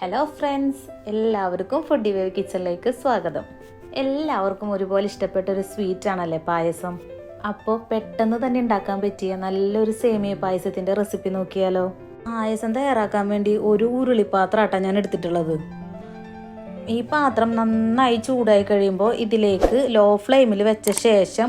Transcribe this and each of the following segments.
Hello friends എല്ലാവർക്കും foodie wave കിച്ചണിലേക്ക് സ്വാഗതം. എല്ലാവർക്കും ഒരുപോലെ ഇഷ്ടപ്പെട്ട ഒരു സ്വീറ്റ് ആണല്ലേ പായസം? അപ്പോൾ പെട്ടെന്ന് തന്നെ ഉണ്ടാക്കാൻ പറ്റിയ നല്ലൊരു സേമിയ പായസത്തിന്റെ റെസിപ്പി നോക്കിയാലോ? പായസം തയ്യാറാക്കാൻ വേണ്ടി ഒരു ഉരുളി പാത്രമാട്ടാണ് ഞാൻ എടുത്തിട്ടുള്ളത്. ഈ പാത്രം നന്നായി ചൂടായി കഴിയുമ്പോൾ ഇതിലേക്ക് ലോ ഫ്ലെയിമിൽ വെച്ച ശേഷം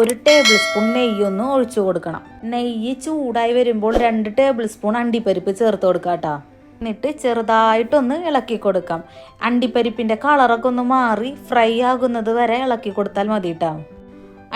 ഒരു ടേബിൾ സ്പൂൺ നെയ്യൊന്ന് ഒഴിച്ചു കൊടുക്കണം. നെയ്യ് ചൂടായി വരുമ്പോൾ രണ്ട് ടേബിൾ സ്പൂൺ അണ്ടിപ്പരിപ്പ് ചേർത്ത് കൊടുക്കാം കേട്ടോ എന്നിട്ട് ചെറുതായിട്ടൊന്ന് ഇളക്കി കൊടുക്കാം. അണ്ടിപ്പരിപ്പിന്റെ കളറൊക്കെ ഒന്ന് മാറി ഫ്രൈ ആകുന്നത് വരെ ഇളക്കി കൊടുത്താൽ മതി കേട്ടോ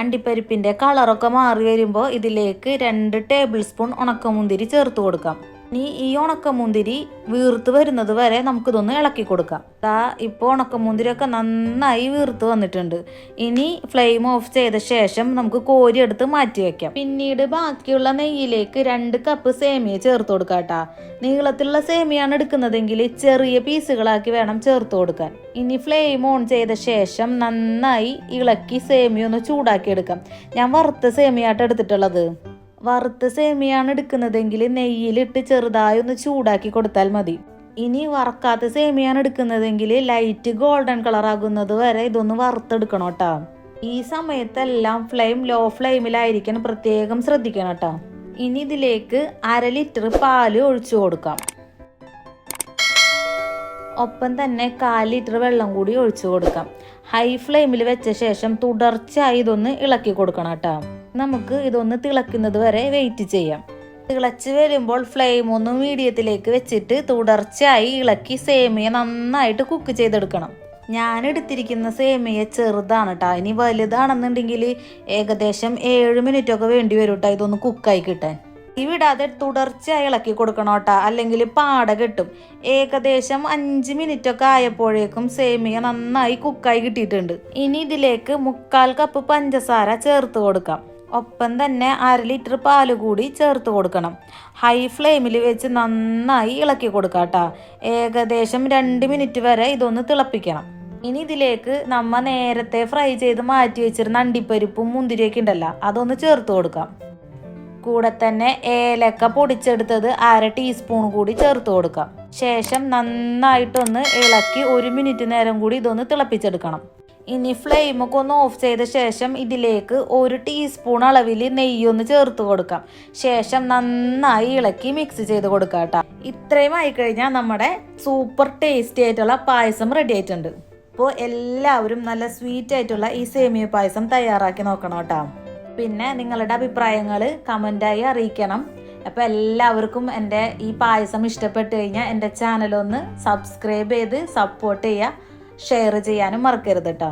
അണ്ടിപ്പരിപ്പിന്റെ കളറൊക്കെ മാറി വരുമ്പോൾ ഇതിലേക്ക് രണ്ട് ടേബിൾ സ്പൂൺ ഉണക്കമുന്തിരി ചേർത്ത് കൊടുക്കാം. ഇനി ഈ ഉണക്കമുന്തിരി വീർത്ത് വരുന്നത് വരെ നമുക്കിതൊന്ന് ഇളക്കി കൊടുക്കാം. ദാ ഇപ്പോൾ ഉണക്കമുന്തിരിയൊക്കെ നന്നായി വീർത്ത് വന്നിട്ടുണ്ട്. ഇനി ഫ്ലെയിം ഓഫ് ചെയ്ത ശേഷം നമുക്ക് കോരി എടുത്ത് മാറ്റി വയ്ക്കാം പിന്നീട് ബാക്കിയുള്ള നെയ്യിലേക്ക് രണ്ട് കപ്പ് സേമിയ ചേർത്ത് കൊടുക്കാം കേട്ടാ. നീളത്തിലുള്ള സേമിയാണ് എടുക്കുന്നതെങ്കിൽ ചെറിയ പീസുകളാക്കി വേണം ചേർത്ത് കൊടുക്കാൻ. ഇനി ഫ്ലെയിം ഓൺ ചെയ്ത ശേഷം നന്നായി ഇളക്കി സേമിയ ഒന്ന് ചൂടാക്കി എടുക്കാം. ഞാൻ വറുത്ത സേമിയായിട്ട് എടുത്തിട്ടുള്ളത്. വറുത്ത സേമിയാണ് എടുക്കുന്നതെങ്കിൽ നെയ്യിലിട്ട് ചെറുതായി ഒന്ന് ചൂടാക്കി കൊടുത്താൽ മതി. ഇനി വറക്കാത്ത സേമിയാണ് എടുക്കുന്നതെങ്കിൽ ലൈറ്റ് ഗോൾഡൻ കളർ ആകുന്നത് വരെ ഇതൊന്ന് വറുത്തെടുക്കണം കേട്ടോ. ഈ സമയത്തെല്ലാം ഫ്ലെയിം ലോ ഫ്ലെയിമിലായിരിക്കാൻ പ്രത്യേകം ശ്രദ്ധിക്കണം കേട്ടോ. ഇനി ഇതിലേക്ക് അര ലിറ്റർ പാൽ ഒഴിച്ചു കൊടുക്കാം. ഒപ്പം തന്നെ കാൽ ലിറ്റർ വെള്ളം കൂടി ഒഴിച്ചു കൊടുക്കാം. ഹൈ ഫ്ലെയിമിൽ വെച്ച ശേഷം തുടർച്ചയായി ഇതൊന്ന് ഇളക്കി കൊടുക്കണം കേട്ടോ. നമുക്ക് ഇതൊന്ന് തിളക്കുന്നത് വരെ വെയിറ്റ് ചെയ്യാം. തിളച്ച് വരുമ്പോൾ ഫ്ലെയിം ഒന്ന് മീഡിയത്തിലേക്ക് വെച്ചിട്ട് തുടർച്ചയായി ഇളക്കി സേമിയ നന്നായിട്ട് കുക്ക് ചെയ്തെടുക്കണം. ഞാൻ എടുത്തിരിക്കുന്ന സേമിയ ചെറുതാണ് കേട്ടോ ഇനി വലുതാണെന്നുണ്ടെങ്കിൽ ഏകദേശം ഏഴ് മിനിറ്റ് ഒക്കെ വേണ്ടി വരും കേട്ടോ ഇതൊന്ന് കുക്കായി കിട്ടാൻ. വിടാതെ തുടർച്ചയായി ഇളക്കി കൊടുക്കണം കേട്ടോ അല്ലെങ്കിൽ പാട കിട്ടും. ഏകദേശം അഞ്ച് മിനിറ്റ് ഒക്കെ ആയപ്പോഴേക്കും സേമിയ നന്നായി കുക്കായി കിട്ടിയിട്ടുണ്ട്. ഇനി ഇതിലേക്ക് മുക്കാൽ കപ്പ് പഞ്ചസാര ചേർത്ത് കൊടുക്കാം. ഒപ്പം തന്നെ അര ലിറ്റർ പാൽ കൂടി ചേർത്ത് കൊടുക്കണം. ഹൈ ഫ്ലെയിമിൽ വെച്ച് നന്നായി ഇളക്കി കൊടുക്കാം കേട്ടോ ഏകദേശം രണ്ട് മിനിറ്റ് വരെ ഇതൊന്ന് തിളപ്പിക്കണം. ഇനി ഇതിലേക്ക് നമ്മ നേരത്തെ ഫ്രൈ ചെയ്ത് മാറ്റി വെച്ചിരുന്ന അണ്ടിപ്പരിപ്പും മുന്തിരിയൊക്കെ ഉണ്ടല്ലോ അതൊന്ന് ചേർത്ത് കൊടുക്കാം. കൂടെ തന്നെ ഏലക്ക പൊടിച്ചെടുത്തത് അര ടീസ്പൂൺ കൂടി ചേർത്ത് കൊടുക്കാം. ശേഷം നന്നായിട്ടൊന്ന് ഇളക്കി ഒരു മിനിറ്റ് നേരം കൂടി ഇതൊന്ന് തിളപ്പിച്ചെടുക്കണം. ഇനി ഫ്ലെയിമൊക്കെ ഒന്ന് ഓഫ് ചെയ്ത ശേഷം ഇതിലേക്ക് ഒരു ടീസ്പൂൺ അളവിൽ നെയ്യൊന്ന് ചേർത്ത് കൊടുക്കാം. ശേഷം നന്നായി ഇളക്കി മിക്സ് ചെയ്ത് കൊടുക്കാം കേട്ടോ. ഇത്രയും ആയി കഴിഞ്ഞാൽ നമ്മുടെ സൂപ്പർ ടേസ്റ്റി ആയിട്ടുള്ള പായസം റെഡി ആയിട്ടുണ്ട്. അപ്പോൾ എല്ലാവരും നല്ല സ്വീറ്റ് ആയിട്ടുള്ള ഈ സേമിയ പായസം തയ്യാറാക്കി നോക്കണം കേട്ടോ. പിന്നെ നിങ്ങളുടെ അഭിപ്രായങ്ങൾ കമന്റായി അറിയിക്കണം. അപ്പോൾ എല്ലാവർക്കും എന്റെ ഈ പായസം ഇഷ്ടപ്പെട്ട് കഴിഞ്ഞാൽ എന്റെ ചാനലൊന്ന് സബ്സ്ക്രൈബ് ചെയ്ത് സപ്പോർട്ട് ചെയ്യുക. ഷെയർ ചെയ്യാനും മറക്കരുത് കേട്ടോ